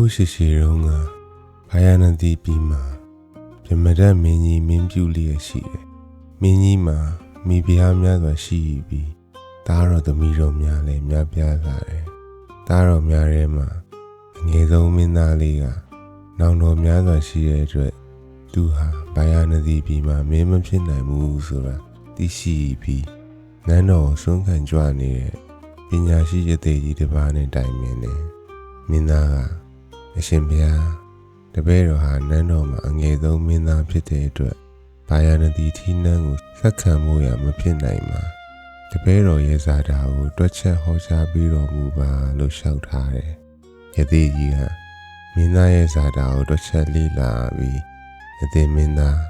ိုးရှိရှိတုန်းကဘာယာနတိပြည်မှာပြမဒတ်မင်းကြီးမင်းပြုလျက်ရှိတယ်။မင်းကြီးမှာမိဖုရားများစွာရှိပြီးတားတော်သမီးတော်များလည်းများပြားလာတယ်။တားတော်များထဲမှာအငယ်ဆုံးမင်းသားလေးကနောင်တော်များစွာရှိတဲ့အတွက်သူဟာဘာယာနတိပြည်မှာမင်းမဖြစ်နိုင်ဘူးဆိုတာသိရှိပြီးနန်းတော်ကိုဆွမ်းခံကြွနေတဲ့ပညာရှိရသေးကြီးတစ်ပါးနဲ့တိုင်ပင်တယ်။မင်းသားက အရှင်ဘုရားတပည့်တော်ဟာနန်းတော်မှာအငယ်ဆုံးမင်းသားဖြစ်တဲ့အတွက်ဘာယာနတိထီးနန်းကိုဆက်ခံမှုရမဖြစ်နိုင်မှာတပည့်တော်ရဲ့ဇာတာကိုတွက်ချက်ဟောကြားပြီးတော်မူပါလို့လျှောက်ထားတယ်။ယသိကြီးကမင်းသားရဲ့ဇာတာကိုတွက်ချက်လေ့လာပြီးယသိမင်းသား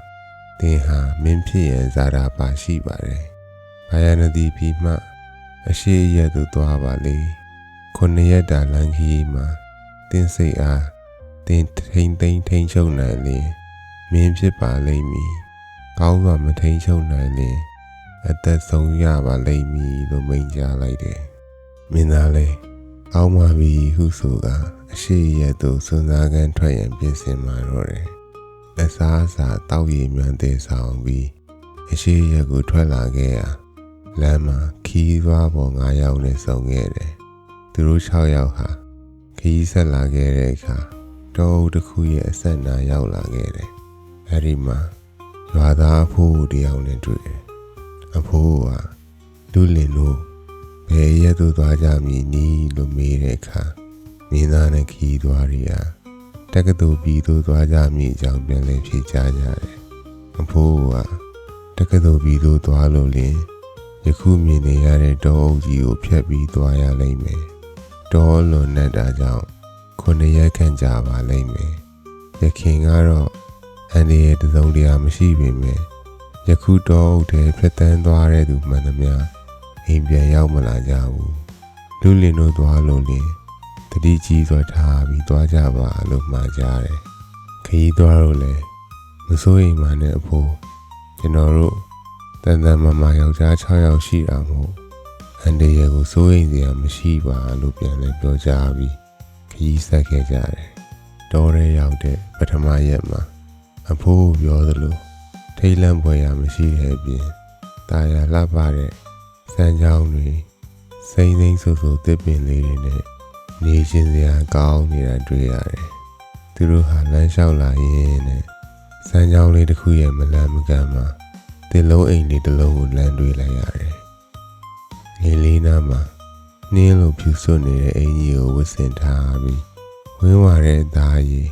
သင်ဟာမင်းဖြစ်ရဲ့ဇာတာပါရှိပါတယ်။ဘာယာနတိပြီးမှ အရှိရက်သို့သွားပါလေ။ခုနှစ်ရက်တာလမ်းခီးမှာ တင်းစိတ်အားတင်းထိန်သိမ်းထိန်ချုပ်နိုင်လင်မင်းဖြစ်ပါလိမ့်မည်ကောင်းစွာမထိန်ချုပ်နိုင်လင်အသက်ဆုံးရပါလိမ့်မည်လို့မိန့်ကြားလိုက်တယ်မင်းသားလေးအောင်းပါပြီဟုဆိုကအရှိရက်သို့စွန်စားကန်ထွက်ရန်ပြင်ဆင်มาတော့တယ်အစားအစာတောက်ရည်မြန်တဲ့ဆောင်ပြီးအရှိရက်ကိုထွက်လာခဲ့ရာလမ်းမှာခီးသွားပေါ်၅ယောက်နဲ့ဆုံခဲ့တယ်သူတို့၆ယောက်ဟာ ခရီးဆက်လာခဲ့တဲ့အခါတောအုပ်တစ်ခုရဲ့အဆက်နာရောက်လာခဲ့တယ်။အဲဒီမှာရွာသားအဖိုးတယောက်နဲ့တွေ့တယ်။အဖိုးကလူလင်တို့ဘယ်ရက်သို့သွားကြမည်နီးလို့မေးတဲ့အခါမင်းသားနဲ့ခီးသွားရီဟာတက္ကသိုလ်ပြီးသို့သွားကြမည်အကြောင်းပြန်လည်ဖြေကြားကြတယ်။အဖိုးကတက္ကသိုလ်ပြီးသို့သွားလို့လင်ယခုမြင်နေရတဲ့တောအုပ်ကြီးကိုဖျက်ပြီးသွားရလိမ့်မယ်။ တောလွန်နေတာကြောင့်ခုနှစ်ရက်ခန့်ကြာပါလိမ့်မယ်။ယခင်ကတော့အန်ဒီရဲ့တစုံတရာမရှိပေမဲ့ယခုတော့အုပ်ထဲဖျက်တမ်းသွားတဲ့သူမှန်သမျှအိမ်ပြန်ရောက်မလာကြဘူး။လူလင်တို့သွားလို့လင်တတိကြီးစွာထားပြီးသွားကြပါလို့မှာကြားတယ်။ခရီးသွားလို့လည်းမစိုးရိမ်မှနဲ့အဖိုးကျွန်တော်တို့တန်တန်မာမာယောက်ျား6ယောက်ရှိတာမို့ အန်ဒီရဲ့ကိုစိုးရိမ်စရာမရှိပါလို့ပြန်လဲပြောကြပြီးခရီးဆက်ခဲ့ကြတယ်။တောထဲရောက်တဲ့ပထမရက်မှာအဖိုးပြောသလိုထိတ်လန့်ဖွယ်ရာမရှိတဲ့အပြင်တာယာလှပတဲ့စမ်းချောင်းတွေစိမ့်စိမ့်ဆူဆူတစ်ပင်လေးတွေနဲ့နေရှင်စရာကောင်းနေတာတွေ့ရတယ်။သူတို့ဟာလမ်းလျှောက်လာရင်းနဲ့စမ်းချောင်းလေးတစ်ခုရဲ့မလန်မကန်မှာတစ်လုံးအိမ်လေးတစ်လုံးကိုလမ်းတွေ့လိုက်ရတယ်။ ငေလေးနားမှာနှင်းလိုဖြူစွတ်နေတဲ့အင်ကြီးကိုဝတ်ဆင်ထားပြီးဝင်းဝါတဲ့သားရည်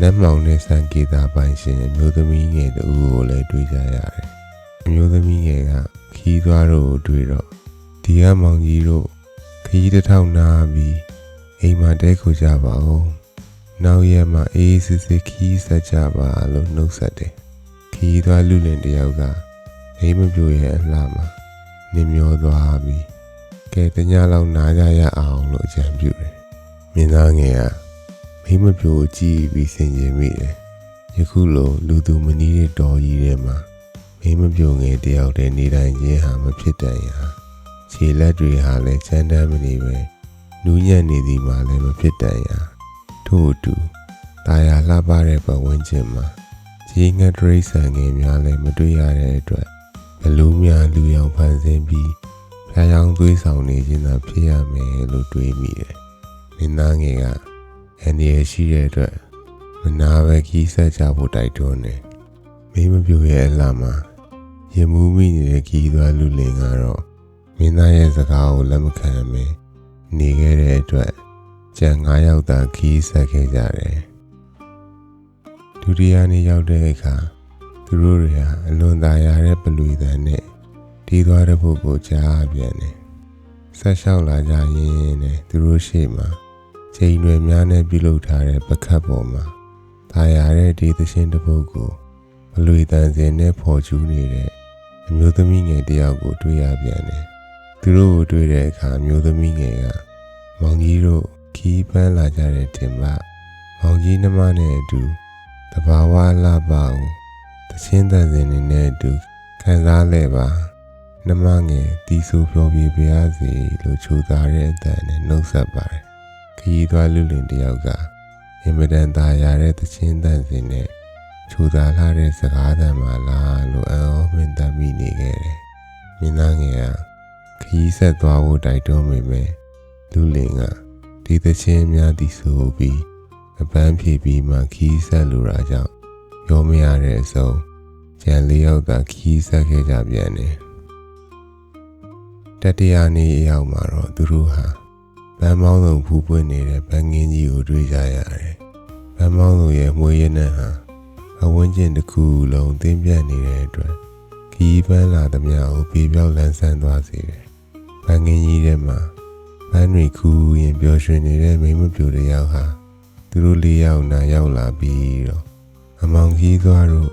လက်မောင်နဲ့စံကေတာပိုင်ရှင်အမျိုးသမီးငယ်တူကိုလည်းတွေ့ကြရတယ်။အမျိုးသမီးငယ်ကခီးသွားတို့ကိုတွေ့တော့ဒီကမောင်ကြီးတို့ခီးတစ်ထောင်နာပြီးအိမ်မှာတဲခိုကြပါဦး။နောက်ရက်မှအေးစစ်စစ်ခီးဆက်ကြပါလို့နှုတ်ဆက်တယ်။ခီးသွားလူလင်တယောက်ကအိမ်မပြိုရဲ့အလှမှာ နေမျောသွားပြီးကဲတညလောက်နားကြရအောင်လို့အကြံပြုတယ်။မြင်သားငယ်ကမိမပြိုကြည့်ပြီးဆင်ခြင်မိတယ်။ယခုလိုလူသူမနီးတဲ့တော်ကြီးထဲမှာမိမပြိုငယ်တယောက်တည်းနေတိုင်းချင်းဟာမဖြစ်တန်ရာခြေလက်တွေဟာလည်းချမ်းတမ်းမနေပဲနူးညံ့နေသည်မှာလည်းမဖြစ်တန်ရာထို့အတူတာယာလှပတဲ့ပတ်ဝန်းကျင်မှာခြေငှက်တရိษံငယ်များလည်းမတွေ့ရတဲ့အတွက် ဘလူးများလူရောင်ဖန်ဆင်းပြီးဖျားယောင်းသွေးဆောင်နေခြင်းသာဖြစ်ရမယ်လို့တွေးမိတယ်။မင်းသားငယ်ကအန်ဒီရရှိတဲ့အတွက်မနာပဲခီးဆက်ကြဖို့တိုက်တွန်းတယ်။မင်းမပြိုရဲ့အလှမှာရင်မူးမိနေတဲ့ခီးသွားလူလင်ကတော့မင်းသားရဲ့စကားကိုလက်မခံမင်းနေခဲ့တဲ့အတွက်ကြံ9ယောက်သာခီးဆက်ခဲ့ကြတယ်။ဒုတိယနေ့ရောက်တဲ့အခါ သူတို့တွေဟာအလွန်သာယာတဲ့ပလူသံနဲ့တီးသွားတဲ့ဖို့ကိုကြားပြန်တယ်။ဆက်လျှောက်လာကြရင်နဲ့သူတို့ရှေ့မှာချိန်တွေများနဲ့ပြုလုပ်ထားတဲ့ပကတ်ပေါ်မှာသာယာတဲ့ဒီသရှင်တစ်ပုဒ်ကိုဘလူတန်စင်နဲ့ဖော်ကျူးနေတဲ့အမျိုးသမီးငယ်တယောက်ကိုတွေ့ရပြန်တယ်။သူတို့ကိုတွေ့တဲ့အခါအမျိုးသမီးငယ်ကမောင်ကြီးတို့ခီးပန်းလာကြတဲ့တင်ပါမောင်ကြီးနှမနဲ့အတူတဘာဝလာပါအောင် တချင်းတန်စင်နေနဲ့အတူခံစားလဲပါနှမငယ်တီးဆူဖြောပြပြရစီလို့ချိုးသားတဲ့အတန်နဲ့နှုတ်ဆက်ပါတယ်ခရီးသွားလူလင်တယောက်ကအင်မတန်ตาရတဲ့သချင်းတန်စင်နဲ့ခြူသာလာတဲ့စကားသံမှလားလို့အံ့ဩမင်တမ်းမိနေခဲ့တယ်။မင်းသားငယ်ကခရီးဆက်သွားဖို့တိုက်တွန်းမိမယ်လူလင်ကဒီသချင်းများသည်ဆိုပြီးအပန်းဖြေပြီးမှခီးဆက်လိုတာကြောင့် ပြောမရတဲ့အစုံကြံလေးယောက်သာခီးဆက်ခဲ့ကြပြန်တယ်တတရာနေရောက်မှာတော့သူတို့ဟာဗန်းမောင်းစုံဖူးပွင့်နေတဲ့ဗန်းငင်းကြီးကိုတွေ့ကြရတယ်ဗန်းမောင်းစုံရဲ့မွေးရနံဟာအဝန်းကျင်တစ်ခုလုံးသင်းပြတ်နေတဲ့အတွက်ခီးပန်းလာသမျှကိုပြေပြောက်လန်းဆန်းသွားစေတယ်ဗန်းငင်းကြီးထဲမှာဗန်းတွေခူးရင်ပျော်ရွှင်နေတဲ့မိမပြူတစ်ယောက်ဟာသူတို့လေးယောက်နာရောက်လာပြီးတော့ အမောင်ကြီးသွားတော့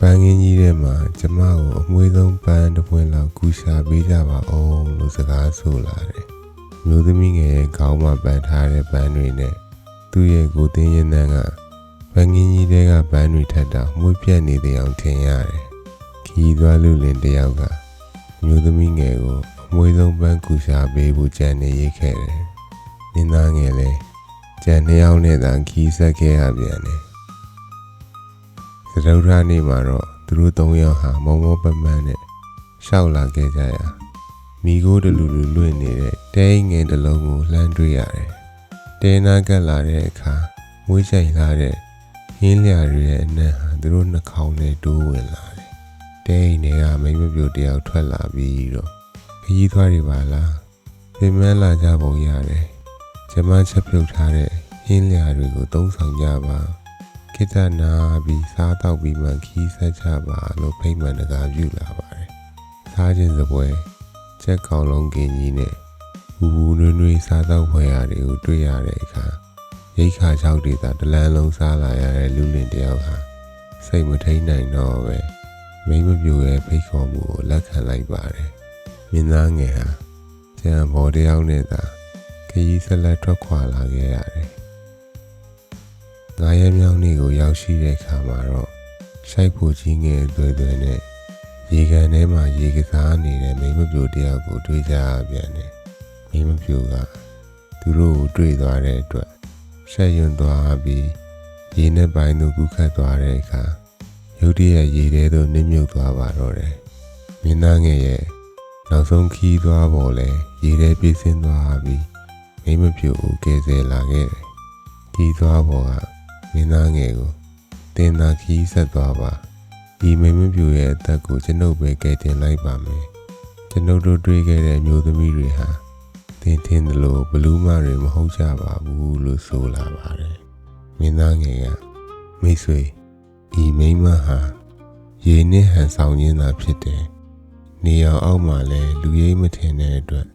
ပန်းငင်းကြီးထဲမှာကျမကိုအမွေးဆုံးပန်းတစ်ပွင့်လောက်ကူရှာပေးကြပါအောင်လို့စကားဆိုလာတယ်။မျိုးသမီးငယ်ရဲ့ခေါင်းမှာပန်းထားတဲ့ပန်းတွေနဲ့သူ့ရဲ့ကိုယ်တင်းရင်တန်းကပန်းငင်းကြီးတဲကပန်းတွေထက်တာမွေးပြက်နေတဲ့အောင်ထင်ရတယ်။ခီးသွားလူလင်တယောက်ကမျိုးသမီးငယ်ကိုအမွေးဆုံးပန်းကူရှာပေးဖို့ကြံနေရိတ်ခဲ့တယ်။နင်းသားငယ်လည်းကြံနှစ်ယောက်နဲ့သာခီးဆက်ခဲ့ရပြန်တယ်။ စရုဒ္ဓနေ့မှာတော့သူတို့သုံးယောက်ဟာမောမောပန်းပန်းနဲ့ရှောက်လာခဲ့ကြရာမိโกတလူလူလွင့်နေတဲ့တဲငယ်တစ်လုံးကိုလှမ်းတွေ့ရတယ်။တဲနာကပ်လာတဲ့အခါမွေးချိုင်လာတဲ့ဟင်းလျာတွေရဲ့အနက်ဟာသူတို့နှာခေါင်းနဲ့တိုးဝင်လာတယ်။တဲအိမ်တွေကမိမပြိုတယောက်ထွက်လာပြီးတော့ခကြီးသွားတွေပါလား။ပြင်မလာကြပုံရတယ်။ကျမချက်ပြုတ်ထားတဲ့ဟင်းလျာတွေကိုသုံးဆောင်ကြပါ။ ခိတ္တနာပြီးစားတော့ပြီးမှခီးဆက်ကြပါလို့ဖိတ်မှန်တကားပြုလာပါတယ်။စားခြင်းစပွဲချက်ကောင်လုံးကင်ကြီးနဲ့ဝူဝူနွေးနွေးစားတော့ဖွယ်ရာတွေကိုတွေ့ရတဲ့အခါရိတ်ခါချောက်တွေသာတလန်းလုံးစားလာရတဲ့လူလင်တယောက်ဟာစိတ်မထိန်နိုင်တော့ပဲမိမပြိုရဲ့ဖိတ်ခေါ်မှုကိုလက်ခံလိုက်ပါတယ်။မင်းသားငယ်ဟာကျန်ဘော်တယောက်နဲ့သာခရီးဆက်လက်ထွက်ခွာလာခဲ့ရတယ်။ ငါရဲမြောင်းနေကိုရောက်ရှိတဲ့အခါမှာတော့ရှိုက်ဖို့ကြီးငယ်သွဲသွဲနဲ့ရေကန်ထဲမှာရေကစားနေတဲ့မိမပြိုတယောက်ကိုတွေ့ကြရပြန်တယ်။မိမပြိုကသူတို့ကိုတွေ့သွားတဲ့အတွက်ရှက်ရွံ့သွားပြီးရေနဲ့ပိုင်းသူကူးခတ်သွားတဲ့အခါရုတ်တရက်ရေထဲသို့နစ်မြုပ်သွားပါတော့တယ်။မင်းသားငယ်ရဲ့နောက်ဆုံးခီးသွားပေါ်လဲရေထဲပြေးဆင်းသွားပြီးမိမပြိုကိုကယ်ဆယ်လာခဲ့တယ်။ခီးသွားပေါ်က မင်းသားငယ်ကိုတင်သာခီးဆက်သွားပါဒီမိမပြူရဲ့အသက်ကိုကျွန်ုပ်ပဲကယ်တင်လိုက်ပါမယ်ကျွန်ုပ်တို့တွေ့ခဲ့တဲ့မျိုးသမီးတွေဟာတင်တင်တယ်လို့ဘလူးမတွေမဟုတ်ကြပါဘူးလို့ဆိုလာပါတယ်မင်းသားငယ်ကမိတ်ဆွေဒီမိမဟာရေနဲ့ဟန်ဆောင်ရင်းသာဖြစ်တယ်နေအောင်အောက်မှာလဲလူရိပ်မထင်တဲ့အတွက်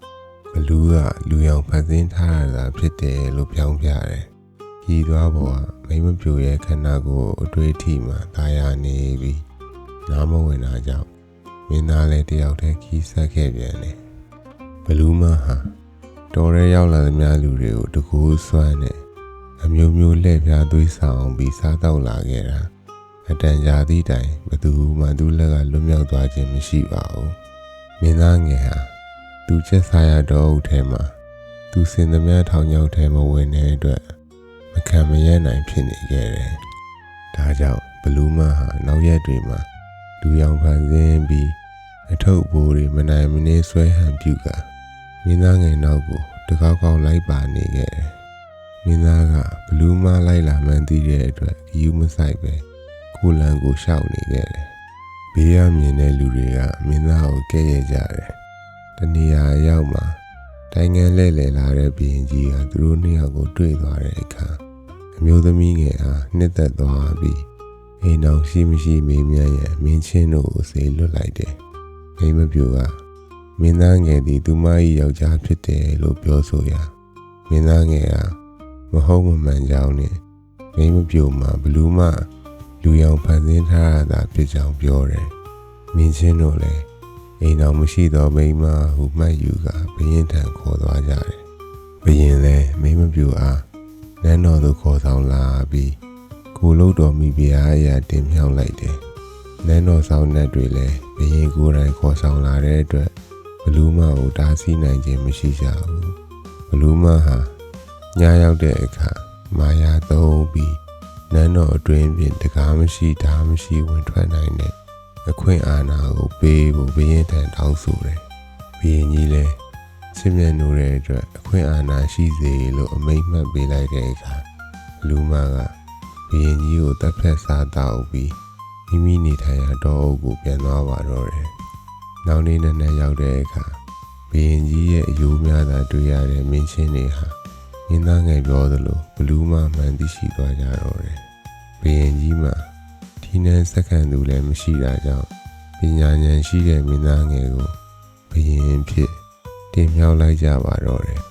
ဘလူးကလူရောင်ဖန်ဆင်းထားရတာဖြစ်တယ်လို့ပြောင်းပြတယ် ဤသွားပေါ်ကမိမပြိုရဲ့ခန္ဓာကိုယ်အတွေ့အထိမှာဒါရနေပြီးနားမဝင်တာကြောင့်မင်းသားလည်းတယောက်တည်းခီးဆက်ခဲ့ပြန်တယ်ဘလူးမဟာတော်ရဲရောက်လာသမျှလူတွေကိုတကူဆွမ်းနဲ့အမျိုးမျိုးလှည့်ပြားသွေးဆောင်ပြီးစားတော့လာခဲ့တာအတန်ကြာသည့်တိုင်ဘသူမှသူ့လက်ကလွတ်မြောက်သွားခြင်းမရှိပါဘူးမင်းသားငယ်ဟာသူချက်စားရတော့အုပ်ထဲမှာသူစင်သမျှထောင်ချောက်ထဲမဝင်တဲ့အတွက် မခံမရနိုင်ဖြစ်နေခဲ့တယ်ဒါကြောင့်ဘလူးမဟာနောက်ရက်တွေမှာလူရောင်ဖန်ဆင်းပြီးအထုပ်ဘိုးတွေမနိုင်မနှင်းဆွဲဟန်ပြုကမင်းသားငယ်နောက်ကိုတကောက်ကောက်လိုက်ပါနေခဲ့တယ်။မင်းသားကဘလူးမလိုက်လာမှန်းသိတဲ့အတွက်ဂယူးမဆိုင်ပဲကိုလန်ကိုရှောက်နေခဲ့တယ်။ဘေးရမြင်တဲ့လူတွေကမင်းသားကိုကဲ့ရဲ့ကြတယ်။တနေရာရောက်မှာ တိုင်းငန်းလဲ့လဲလာတဲ့ဘရင်ကြီးကသူတို့နှစ်ယောက်ကိုတွေ့သွားတဲ့အခါအမျိုးသမီးငယ်အားနှစ်သက်သွားပြီးအိမ်အောင်ရှိမရှိမေးမြန်းရန်မင်းချင်းတို့ကိုစေလွတ်လိုက်တယ်။မိမပြူကမင်းသားငယ်သည်သူမ၏ယောက်ျားဖြစ်တယ်လို့ပြောဆိုရာမင်းသားငယ်ကမဟုတ်မမှန်ကြောင်းနဲ့မိမပြူမှာဘလူးမလူရောင်ဖန်ဆင်းထားရတာဖြစ်ကြောင်းပြောတယ်။မင်းချင်းတို့လည်း အိမ်အောင်မရှိသောမိန်းမဟုမှတ်ယူကဘရင်ထံခေါ်သွားကြတယ်။ဘရင်လည်းမိမပြူအားနန်းတော်သို့ခေါ်ဆောင်လာပြီးကိုလုတ်တော်မိဖုရားအရာတင်မြောက်လိုက်တယ်။နန်းတော်ဆောင်နှက်တွေလည်းဘရင်ကိုယ်တိုင်ခေါ်ဆောင်လာတဲ့အတွက်ဘလူးမကိုတားဆီးနိုင်ခြင်းမရှိကြဘူး။ဘလူးမဟာညရောက်တဲ့အခါမာယာသုံးပြီးနန်းတော်အတွင်းပြင်တကားမရှိဓာမရှိဝင်ထွက်နိုင်တဲ့ အခွင့်အာဏာကိုပေးဖို့ဘုရင်ထံတောင်းဆိုတယ်။ဘုရင်ကြီးလည်းချစ်မြတ်နိုးတဲ့အတွက်အခွင့်အာဏာရှိစေလို့အမိန့်မှတ်ပေးလိုက်တဲ့အခါလူမကဘုရင်ကြီးကိုတပ်ဖြတ်စားတောက်ပြီးမိမိနေထိုင်ရာတောအုပ်ကိုပြန်သွားပါတော့တယ်။နောက်နေ့နဲ့နဲ့ရောက်တဲ့အခါဘုရင်ကြီးရဲ့အယိုးများသာတွေ့ရတဲ့မင်းချင်းတွေဟာမင်းသားငယ်ပြောသလိုဘလူးမမှန်သိရှိသွားကြတော့တယ်။ဘုရင်ကြီးမှာ ဒီနန်းစက္ကန့်သူလည်းမရှိတာကြောင့်ပညာဉာဏ်ရှိတဲ့မင်းသားငယ်ကိုဘုရင်ဖြစ်တင်မြှောက်လိုက်ကြပါတော့တယ်